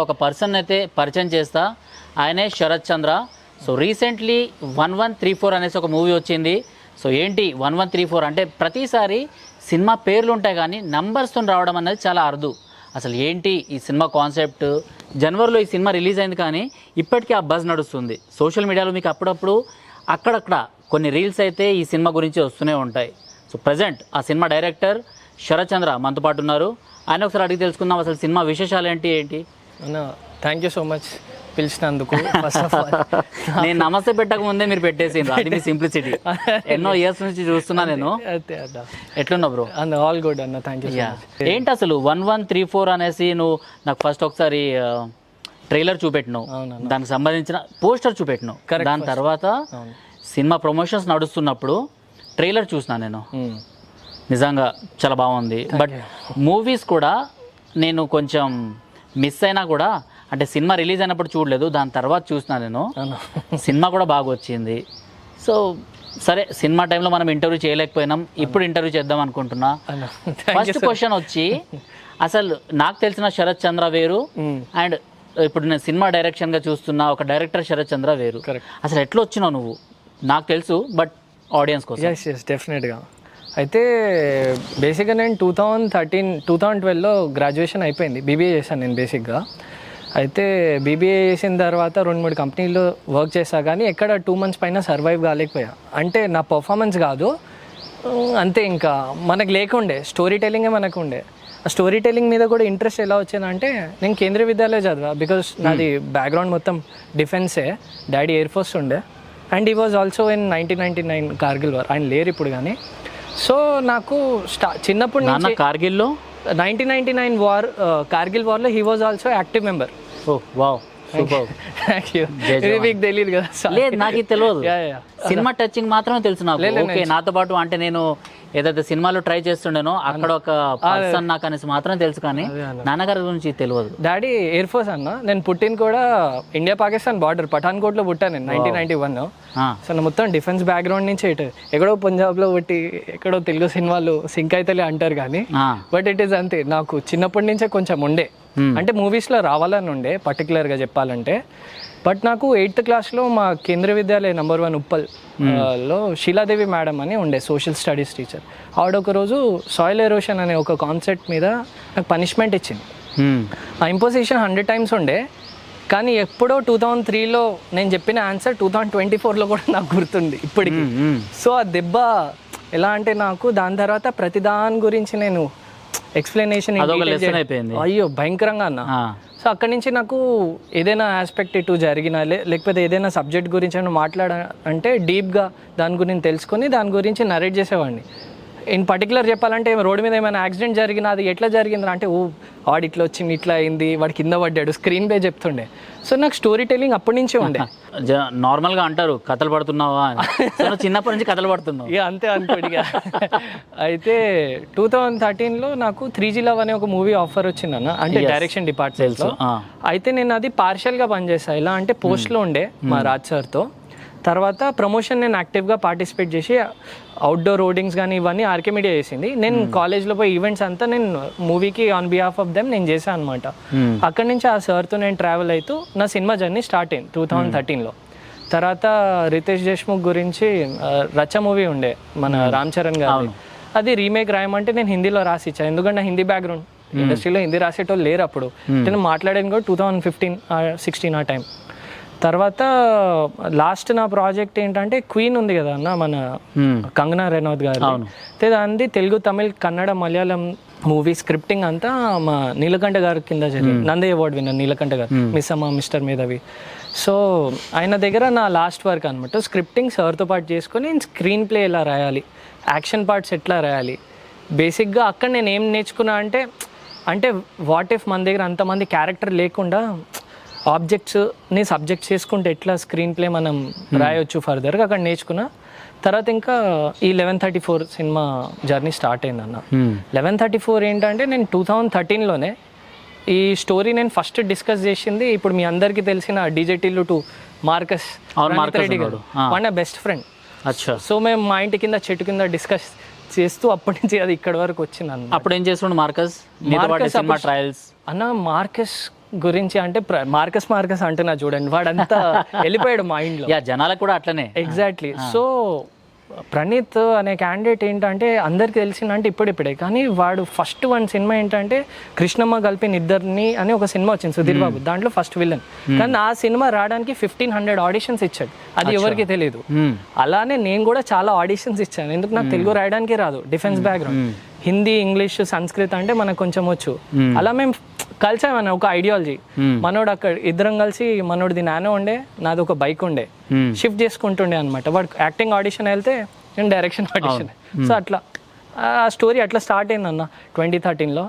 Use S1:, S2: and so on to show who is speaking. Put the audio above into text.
S1: ఒక పర్సన్ అయితే పరిచయం చేస్తా. ఆయనే Sharath Chandra. So recently one one three four అనేసి ఒక మూవీ వచ్చింది. సో ఏంటి వన్ వన్ త్రీ ఫోర్ అంటే ప్రతిసారి సినిమా పేర్లు ఉంటాయి కానీ నంబర్స్తో రావడం అనేది చాలా అరుదు. అసలు ఏంటి ఈ సినిమా కాన్సెప్ట్? జనవరిలో ఈ సినిమా రిలీజ్ అయింది కానీ ఇప్పటికీ ఆ బజ్ నడుస్తుంది. సోషల్ మీడియాలో మీకు అప్పుడప్పుడు అక్కడక్కడ కొన్ని రీల్స్ అయితే ఈ సినిమా గురించి వస్తూనే ఉంటాయి. సో ప్రజెంట్ ఆ సినిమా డైరెక్టర్ శరత్ చంద్ర మనతో పాటు ఉన్నారు. ఆయన ఒకసారి అడిగి తెలుసుకుందాం అసలు సినిమా విశేషాలు ఏంటి ఏంటి?
S2: అన్న థ్యాంక్ యూ సో మచ్ పిలిచినందుకు ఫస్ట్ ఆఫ్ ఆల్
S1: నేను నమస్తే పెట్టక ముందే మీరు అది మీ సింప్లిసిటీ ఎన్నో ఇయర్స్ నుంచి చూస్తున్నా నేను. ఎట్లున్నా బ్రో
S2: అన్న ఆల్ గుడ్ అన్న థ్యాంక్ యూ
S1: ఏంటి అసలు వన్ వన్ త్రీ ఫోర్ అనేసి నువ్వు నాకు ఫస్ట్ ఒకసారి ట్రైలర్ చూపెట్టినావు. దానికి సంబంధించిన పోస్టర్ చూపెట్టినావు. దాని తర్వాత సినిమా ప్రమోషన్స్ నడుస్తున్నప్పుడు ట్రైలర్ చూసిన నేను.
S2: మ్మ్.
S1: నిజంగా చాలా బాగుంది. బట్ మూవీస్ కూడా నేను కొంచెం మిస్ అయినా కూడా అంటే సినిమా రిలీజ్ అయినప్పుడు చూడలేదు దాని తర్వాత చూసిన నేను. సినిమా కూడా బాగా వచ్చింది. సో సరే సినిమా టైంలో మనం ఇంటర్వ్యూ చేయలేకపోయినాం ఇప్పుడు ఇంటర్వ్యూ చేద్దాం అనుకుంటున్నా. ఫస్ట్ క్వశ్చన్ వచ్చి అసలు నాకు తెలిసిన శరత్ చంద్ర వేరు. అండ్ ఇప్పుడు నేను సినిమా డైరెక్షన్గా చూస్తున్నా ఒక డైరెక్టర్ శరత్ చంద్ర వేరు. అసలు ఎట్లా వచ్చినావు నువ్వు? నాకు తెలుసు బట్ ఆడియన్స్ కోసం.
S2: డెఫినెట్గా అయితే బేసిక్గా నేను two thousand thirteen two thousand ట్వెల్వ్లో graduation అయిపోయింది. బీబీఏ చేశాను నేను బేసిక్గా అయితే బీబీఏ చేసిన తర్వాత రెండు మూడు కంపెనీల్లో వర్క్ చేశా కానీ ఎక్కడ టూ మంత్స్ పైన సర్వైవ్ కాలేకపోయా. అంటే నా పర్ఫార్మెన్స్ కాదు. అంతే ఇంకా. మనకు లేకుండే. స్టోరీ టెల్లింగే మనకు ఉండే. ఆ స్టోరీ టెల్లింగ్ మీద కూడా ఇంట్రెస్ట్ ఎలా వచ్చిందంటే నేను కేంద్రీయ విద్యాలయ చదివా. బికాస్ నాది బ్యాక్గ్రౌండ్ మొత్తం డిఫెన్సే డాడీ ఎయిర్ ఫోర్స్ ఉండే. అండ్ ఈ was also in nineteen ninety nine Kargil war ఆయన లేరు ఇప్పుడు కానీ. సో నాకు స్టా చిన్నప్పటి
S1: నాన్న
S2: నుంచి
S1: కార్గిల్లో?
S2: Nineteen ninety nine war Kargil వార్లో he was also active member.
S1: Oh wow. Super
S2: thank you
S1: Jai
S2: ఇది మీకు తెలియదు కదా.
S1: లేదు నాకు ఇది తెలియదు. సినిమా టచింగ్ మాత్రమే తెలుసు నాకు. ఓకే నాతో పాటు అంటే నేను ఏదైతే సినిమాలో ట్రై చేస్తుండేనో అక్కడ ఒక పర్సన్ నాకు అనేసి మాత్రం తెలుసు కానీ నాన్నగారి గురించి తెలియదు
S2: డాడీ ఎయిర్ ఫోర్స్ అన్న. నేను పుట్టిన కూడా ఇండియా పాకిస్తాన్ బార్డర్ పఠాన్కోట్లో పుట్టాను నేను నైన్టీన్ నైన్టీ వన్ సో నా మొత్తం డిఫెన్స్ బ్యాక్గ్రౌండ్ నుంచి ఇటు. ఎక్కడో పంజాబ్లో పుట్టి ఎక్కడో తెలుగు సినిమాలు సింక్ అయితేలే అంటారు కానీ. బట్ ఇట్ ఈస్ అంతే. నాకు చిన్నప్పటి నుంచే కొంచెం ఉండే. అంటే మూవీస్లో రావాలని ఉండే పర్టికులర్గా చెప్పాలంటే. బట్ నాకు ఎయిత్ క్లాస్లో మా కేంద్రీయ విద్యాలయ నంబర్ వన్ ఉప్పల్ ఆ, లో శీలాదేవి మేడం అని ఉండే సోషల్ స్టడీస్ టీచర్ ఆవిడ ఒక రోజు సాయిల్ ఎరోషన్ అనే ఒక కాన్సెప్ట్ మీద నాకు పనిష్మెంట్ ఇచ్చింది.
S1: హ్మ్,
S2: ఆ ఇంపోజిషన్ హండ్రెడ్ టైమ్స్ ఉండే కానీ ఎప్పుడో టూ థౌజండ్ త్రీలో నేను చెప్పిన ఆన్సర్ టూ థౌజండ్ ట్వంటీ ఫోర్లో కూడా నాకు గుర్తుంది ఇప్పటికి. సో ఆ దెబ్బ ఎలా అంటే నాకు దాని తర్వాత ప్రతి దాని గురించి నేను ఎక్స్ప్లెనేషన్
S1: అయిపోయింది.
S2: అయ్యో భయంకరంగా అన్న. సో అక్కడి నుంచి నాకు ఏదైనా ఆస్పెక్ట్ ఇటు జరిగినా లేకపోతే ఏదైనా సబ్జెక్ట్ గురించి మాట్లాడ అంటే డీప్గా దాని గురించి తెలుసుకొని దాని గురించి నరేట్ చేసేవాడిని. ఇన్ పర్టికులర్ చెప్పాలంటే రోడ్డు మీద ఏమైనా యాక్సిడెంట్ జరిగినా అది ఎట్లా జరిగింది అంటే ఓ వాడు ఇట్లా వచ్చింది ఇట్లా అయింది వాడు కింద పడ్డాడు. స్క్రీన్ పే చెప్తుండే. సో నాకు స్టోరీ టెల్లింగ్ అప్పటి నుంచే ఉండే.
S1: జ- నార్మల్గా అంటారు కథలు పడుతున్నావా? చిన్నప్పటి నుంచి కథలు పడుతున్నావు.
S2: ఇక అంతే అనుకోండి ఇక. అయితే టూ థౌజండ్ థర్టీన్లో నాకు త్రీ జీ లవ్ అనే ఒక మూవీ ఆఫర్ వచ్చిందన్న అంటే డైరెక్షన్ డిపార్ట్మెంట్లో
S1: ఆ,
S2: అయితే నేను అది పార్షియల్గా పనిచేసా. ఎలా అంటే పోస్ట్లో ఉండే మా రాజ్ సార్తో తర్వాత ప్రమోషన్ నేను యాక్టివ్గా పార్టిసిపేట్ చేసి అవుట్డోర్ రోడింగ్స్ కానీ ఇవన్నీ ఆర్కే మీడియా చేసింది. నేను కాలేజ్లో పోయి ఈవెంట్స్ అంతా నేను మూవీకి ఆన్ బిహాఫ్ ఆఫ్ దెమ్ నేను చేశాను అనమాట
S1: హ్మ్,
S2: అక్కడి నుంచి ఆ సార్తో నేను ట్రావెల్ అవుతూ నా సినిమా జర్నీ స్టార్ట్ అయింది టూ థౌజండ్ థర్టీన్లో తర్వాత రితేష్ దేశ్ముఖ్ గురించి రచ్చ మూవీ ఉండే మన రామ్ చరణ్ గారు అది రీమేక్ రాయమంటే నేను హిందీలో రాసి ఇచ్చాను ఎందుకంటే నా హిందీ బ్యాక్గ్రౌండ్ ఇండస్ట్రీలో హిందీ రాసేటోళ్ళు లేరు అప్పుడు. నేను మాట్లాడేది కూడా టూ థౌజండ్ ఫిఫ్టీన్ సిక్స్టీన్ ఆ టైం తర్వాత లాస్ట్ నా ప్రాజెక్ట్ ఏంటంటే క్వీన్ ఉంది కదా అన్న మన కంగనా రనౌత్ గారు అయితే దాన్ని తెలుగు తమిళ్ కన్నడ మలయాళం మూవీ స్క్రిప్టింగ్ అంతా మా నీలకంఠ గారి కింద జరిగింది. నంది అవార్డు విన్నారు నీలకంఠ గారు. మిస్ అమ్మ మిస్టర్ మేధవి. సో ఆయన దగ్గర నా లాస్ట్ వర్క్ అనమాట స్క్రిప్టింగ్ సార్తో పాటు చేసుకొని స్క్రీన్ ప్లే ఎలా రాయాలి యాక్షన్ పార్ట్స్ ఎట్లా రాయాలి బేసిక్గా అక్కడ నేను ఏం నేర్చుకున్నా అంటే అంటే వాట్ ఇఫ్ మన దగ్గర అంతమంది క్యారెక్టర్ లేకుండా ఆబ్జెక్ట్స్ని సబ్జెక్ట్ చేసుకుంటే ఎట్లా స్క్రీన్ ప్లే మనం రాయొచ్చు ఫర్దర్గా అక్కడ నేర్చుకున్నా. తర్వాత ఇంకా ఈ eleven thirty four cinema journey start అయిందన్న.
S1: హ్మ్,
S2: లెవెన్ థర్టీ ఫోర్ ఏంటంటే నేను టూ థౌజండ్ థర్టీన్లోనే ఈ స్టోరీ నేను ఫస్ట్ డిస్కస్ చేసింది ఇప్పుడు మీ అందరికీ తెలిసిన డీజేటీలు టు మార్కస్ రెడ్డి గారు.
S1: ఉన్నాడు. ఆ.
S2: వాడు నా బెస్ట్ ఫ్రెండ్.
S1: అచ్చా.
S2: సో మేము మా ఇంటి కింద చెట్టు కింద డిస్కస్ చేస్తూ అప్పటి నుంచి అది ఇక్కడ వరకు వచ్చింది అన్న
S1: అప్పుడు ఏం చేస్తుండు మార్కస్? ట్రయల్స్
S2: అన్న మార్కస్ గురించి అంటే మార్కస్ మార్కస్ అంటున్నా చూడండి. వాడంతా వెళ్ళిపోయాడు మైండ్లో.
S1: యా జనాలకు కూడా అట్లనే.
S2: ఎగ్జాక్ట్లీ సో ప్రణీత్ అనే క్యాండిడేట్ ఏంటంటే అందరికి తెలిసిందంటే ఇప్పుడిప్పుడే. కానీ వాడు ఫస్ట్ వన్ సినిమా ఏంటంటే కృష్ణమ్మ కలిపిన ఇద్దరిని అని ఒక సినిమా వచ్చింది సుధీర్ బాబు. దాంట్లో ఫస్ట్ విలన్ కానీ ఆ సినిమా రావడానికి ఫిఫ్టీన్ హండ్రెడ్ ఆడిషన్స్ ఇచ్చాడు. అది ఎవరికి తెలియదు
S1: మ్మ్.
S2: అలానే నేను కూడా చాలా ఆడిషన్స్ ఇచ్చాను. ఎందుకు నాకు తెలుగు రాయడానికి రాదు. Defence background Hindi English Sanskrit అంటే మనకు కొంచెం వచ్చు. అలా మేము కలిసామన్న ఒక ఐడియాలజీ మనోడు అక్కడ ఇద్దరం కలిసి మనోడిది నానో ఉండే నాది ఒక బైక్ ఉండే. షిఫ్ట్ చేసుకుంటుండే అనమాట వాడు యాక్టింగ్ ఆడిషన్ వెళ్తే నేను డైరెక్షన్ ఆడిషన్ సో అట్లా ఆ స్టోరీ అట్లా స్టార్ట్ అయిందన్న ట్వంటీ థర్టీన్లో